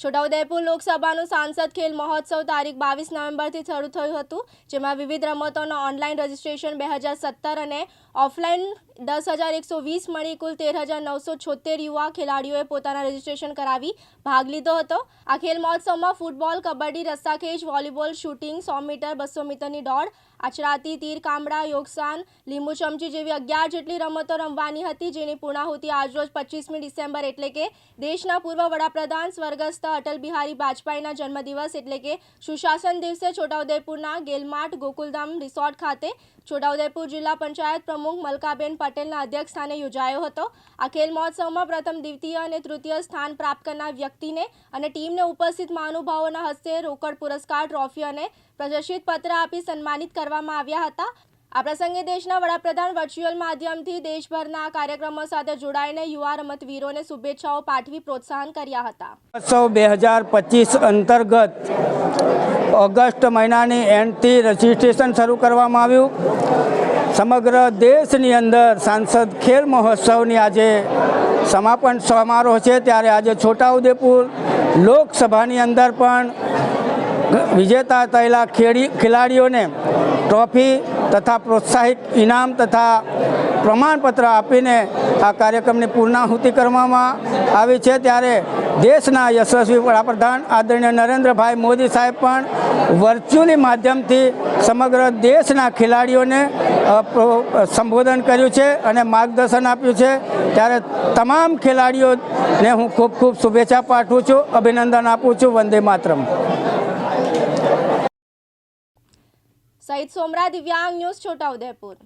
છોટાઉદેપુર લોકસભાનું સાંસદ ખેલ મહોત્સવ તારીખ બાવીસ નવેમ્બરથી શરૂ થયું હતું, જેમાં વિવિધ રમતોનો ઓનલાઈન રજિસ્ટ્રેશન બે હજાર સત્તર અને ઓફલાઈન દસ હજાર એકસો વીસ મળી કુલ તેર હજાર નવસો છોતેર યુવા ખેલાડીઓએ પોતાના રજીસ્ટ્રેશન કરાવી ભાગ લીધો હતો. આ ખેલ મહોત્સવમાં ફૂટબોલ, કબડ્ડી રસ્સાખેંચ વોલીબોલ, શૂટિંગ, સો મીટર બસો મીટરની દોડ, આચરાતી તીર, કામડા, યોગસાન, લીંબુ ચમચી જેવી અગિયાર જેટલી રમતો રમવાની હતી, જેની પૂર્ણાહુતિ આજરોજ પચીસમી ડિસેમ્બર એટલે કે દેશના પૂર્વ વડાપ્રધાન, સ્વર્ગસ્થ અટલ બિહારી વાજપેયીના જન્મદિવસ એટલે કે સુશાસન દિવસે છોટાઉદેપુરના ગેલમાટ ગોકુલધામ રિસોર્ટ ખાતે છોટાઉદેપુર જિલ્લા પંચાયત પ્રમુખ મલકાબેન પટેલના અધ્યક્ષ સ્થાને યોજાયો હતો. આ ખેલ મહોત્સવમાં પ્રથમ દ્વિતીય અને તૃતીય સ્થાન પ્રાપ્ત કરનાર વ્યક્તિને અને ટીમને ઉપસ્થિત મહાનુભાવોના હસ્તે રોકડ પુરસ્કાર, ટ્રોફી અને પ્રદર્શિત પત્ર આપી સન્માનિત કરવામાં આવ્યા હતા. આ પ્રસંગે દેશના વડાપ્રધાન વર્ચ્યુઅલ માધ્યમથી દેશભરના કાર્યક્રમો સાથે જોડાઈને યુવા રમતવીરોને શુભેચ્છાઓ પાઠવી પ્રોત્સાહન કર્યા હતા. ઉત્સવ બે હજાર પચીસ અંતર્ગત ઓગસ્ટ મહિનાની એન્ડથી રજિસ્ટ્રેશન શરૂ કરવામાં આવ્યું. સમગ્ર દેશની અંદર સાંસદ ખેલ મહોત્સવની આજે સમાપન સમારોહ છે. ત્યારે આજે છોટાઉદેપુર લોકસભાની અંદર પણ વિજેતા થયેલા ખેડી, ખેલાડીઓને ટ્રોફી તથા પ્રોત્સાહિત ઇનામ તથા પ્રમાણપત્ર આપીને આ કાર્યક્રમની પૂર્ણાહુતિ કરવામાં આવી છે. ત્યારે દેશના યશસ્વી વડાપ્રધાન આદરણીય નરેન્દ્રભાઈ મોદી સાહેબ પણ વર્ચ્યુઅલી માધ્યમથી સમગ્ર દેશના ખેલાડીઓને સંબોધન કર્યું છે અને માર્ગદર્શન આપ્યું છે. ત્યારે તમામ ખેલાડીઓને હું ખૂબ ખૂબ શુભેચ્છા પાઠવું છું, અભિનંદન આપું છું. વંદે માતરમ. સહિત સોમરા દિવ્યાંગ ન્યૂઝ છોટાઉદેપુર